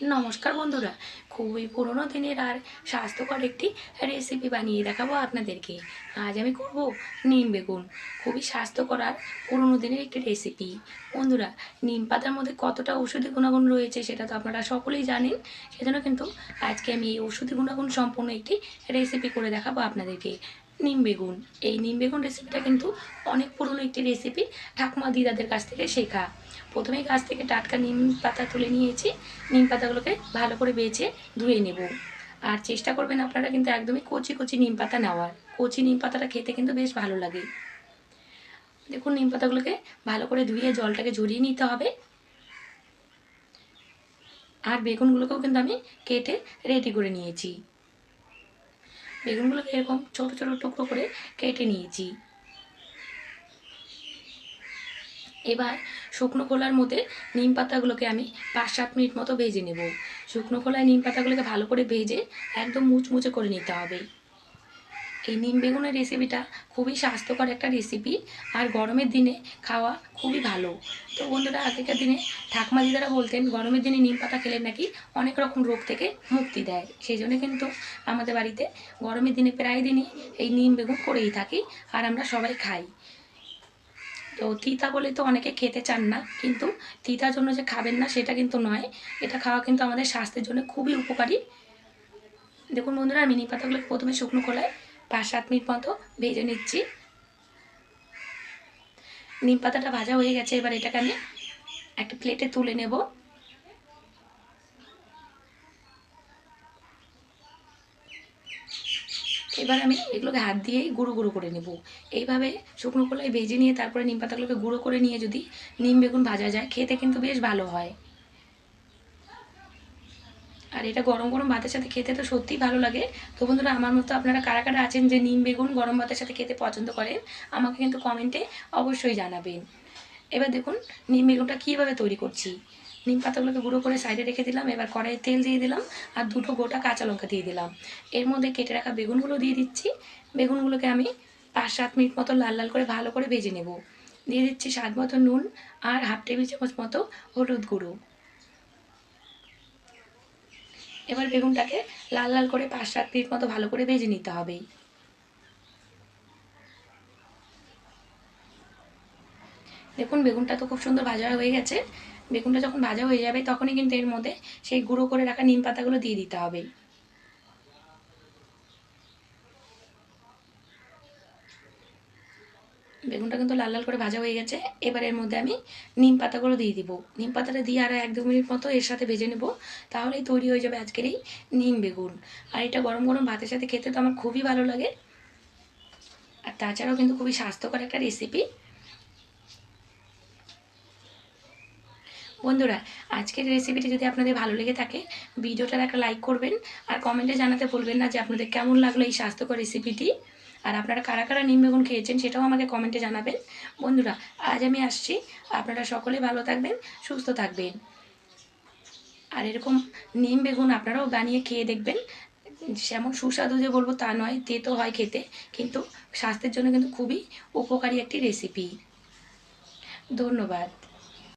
নমস্কার বন্ধুরা, খুবই পুরনো দিনের আর স্বাস্থ্যকর একটি রেসিপি বানিয়ে দেখাবো আপনাদেরকে। আজ আমি করব নিম বেগুন। খুবই স্বাস্থ্যকর আর পুরনো দিনের একটি রেসিপি বন্ধুরা, নিম পাতার মধ্যে কতটা ওষুধি গুণাগুণ রয়েছে সেটা তো আপনারা সকলেই জানেন, সেজন্য কিন্তু আজকে আমি এই ওষুধি গুণাগুণ সম্পূর্ণ একটি রেসিপি করে দেখাবো আপনাদেরকে। নিম বেগুন। এই নিম বেগুন রেসিপিটা কিন্তু অনেক পুরনো একটি রেসিপি ঠাকুমা দিদাদের কাছ থেকে শেখা। প্রথমেই গাছ থেকে টাটকা নিম পাতা তুলে নিয়েছি। নিম পাতাগুলোকে ভালো করে বেছে ধুয়ে নেব। আর চেষ্টা করবেন আপনারা কিন্তু একদমই কচি কচি নিম পাতা নেওয়ার। কচি নিম পাতাটা খেতে কিন্তু বেশ ভালো লাগে। দেখুন, নিম পাতাগুলোকে ভালো করে ধুয়ে জলটাকে ঝরিয়ে নিতে হবে। আর বেগুনগুলোকেও কিন্তু আমি কেটে রেডি করে নিয়েছি। বেগুনগুলোকে এরকম ছোটো ছোটো টুকরো করে কেটে নিয়েছি। এবার শুকনো খোলার মধ্যে নিম পাতাগুলোকে আমি পাঁচ সাত মিনিট মতো ভেজে নেব। শুকনো খোলায় নিম পাতাগুলোকে ভালো করে ভেজে একদম মুচমুচে করে নিতে হবে। এই নিম বেগুনের রেসিপিটা খুবই স্বাস্থ্যকর একটা রেসিপি আর গরমের দিনে খাওয়া খুবই ভালো। তো বন্ধুরা, আগেকার দিনে ঠাকমা দিদারা বলতেন, গরমের দিনে নিম পাতা খেলে নাকি অনেক রকম রোগ থেকে মুক্তি দেয়। সেই জন্য কিন্তু আমাদের বাড়িতে গরমের দিনে প্রায় দিনই এই নিম বেগুন করেই থাকি আর আমরা সবাই খাই। তো তিতা বলে তো অনেকে খেতে চান না, কিন্তু তিতার জন্য যে খাবেন না সেটা কিন্তু নয়। এটা খাওয়া কিন্তু আমাদের স্বাস্থ্যের জন্য খুবই উপকারী। দেখুন বন্ধুরা, মিনি পাতাগুলো প্রথমে শুকনো খোলায় পাঁচ সাত মিনিট মতো ভেজে নিচ্ছি। নিম পাতাটা ভাজা হয়ে গেছে, এবার এটাকে আমি একটা প্লেটে তুলে নেব। এবার আমি এগুলোকে হাত দিয়েই গুঁড়ো গুঁড়ো করে নেব। এইভাবে শুকনো কলাই ভেজে নিয়ে তারপরে নিম পাতাগুলোকে গুঁড়ো করে নিয়ে যদি নিম বেগুন ভাজা যায়, খেতে কিন্তু বেশ ভালো হয়। আর এটা গরম গরম ভাতের সাথে খেতে তো সত্যিই ভালো লাগে। তো বন্ধুরা, আমার মতো আপনারা কারা কারা আছেন যে নিম বেগুন গরম ভাতের সাথে খেতে পছন্দ করেন, আমাকে কিন্তু কমেন্টে অবশ্যই জানাবেন। এবার দেখুন, নিম বেগুনটা কীভাবে তৈরি করছি। নিম পাতাগুলোকে গুঁড়ো করে সাইডে রেখে দিলাম, এবার কড়াইয়ে তেল দিয়ে দিলাম আর দুটো গোটা কাঁচা লঙ্কা দিয়ে দিলাম। এর মধ্যে কেটে রাখা বেগুনগুলো দিয়ে দিচ্ছি। বেগুনগুলোকে আমি পাঁচ সাত মিনিট মতো লাল লাল করে ভালো করে ভেজে নেব। দিয়ে দিচ্ছি স্বাদ মতো নুন আর হাফ টেবিল চামচ মতো হলুদ গুঁড়ো। এবার বেগুনটাকে লাল লাল করে পাঁচ সাত মিনিট মতো ভালো করে ভেজে নিতে হবে। দেখুন, বেগুনটা তো খুব সুন্দর ভাজা হয়ে গেছে। বেগুনটা যখন ভাজা হয়ে যাবে, তখনই কিন্তু এর মধ্যে সেই গুঁড়ো করে রাখা নিম পাতাগুলো দিয়ে দিতে হবে। বেগুনটা কিন্তু লাল লাল করে ভাজা হয়ে গেছে। এবার এর মধ্যে আমি নিম পাতাগুলো দিয়ে দিব। নিম পাতাটা দিয়ে আরও এক দু মিনিট মতো এর সাথে ভেজে নেব, তাহলেই তৈরি হয়ে যাবে আজকের এই নিম বেগুন। আর এটা গরম গরম ভাতের সাথে খেতে তো আমার খুবই ভালো লাগে। আর তাছাড়াও কিন্তু খুবই স্বাস্থ্যকর একটা রেসিপি বন্ধুরা, আজকের রেসিপিটি যদি আপনাদের ভালো লেগে থাকে, ভিডিওটার একটা লাইক করবেন আর কমেন্টে জানাতে ভুলবেন না যে আপনাদের কেমন লাগল এই স্বাস্থ্যকর রেসিপিটি আর আপনারা কারা কারা নিম বেগুন খেয়েছেন সেটাও আমাকে কমেন্টে জানাবেন। বন্ধুরা, আজ আমি আসছি। আপনারা সকলে ভালো থাকবেন, সুস্থ থাকবেন। আর এরকম নিম বেগুন আপনারাও বানিয়ে খেয়ে দেখবেন। যেমন সুস্বাদু যে বলব তা নয় তেতো হয় খেতে, কিন্তু স্বাস্থ্যের জন্য কিন্তু খুবই উপকারী একটি রেসিপি ধন্যবাদ।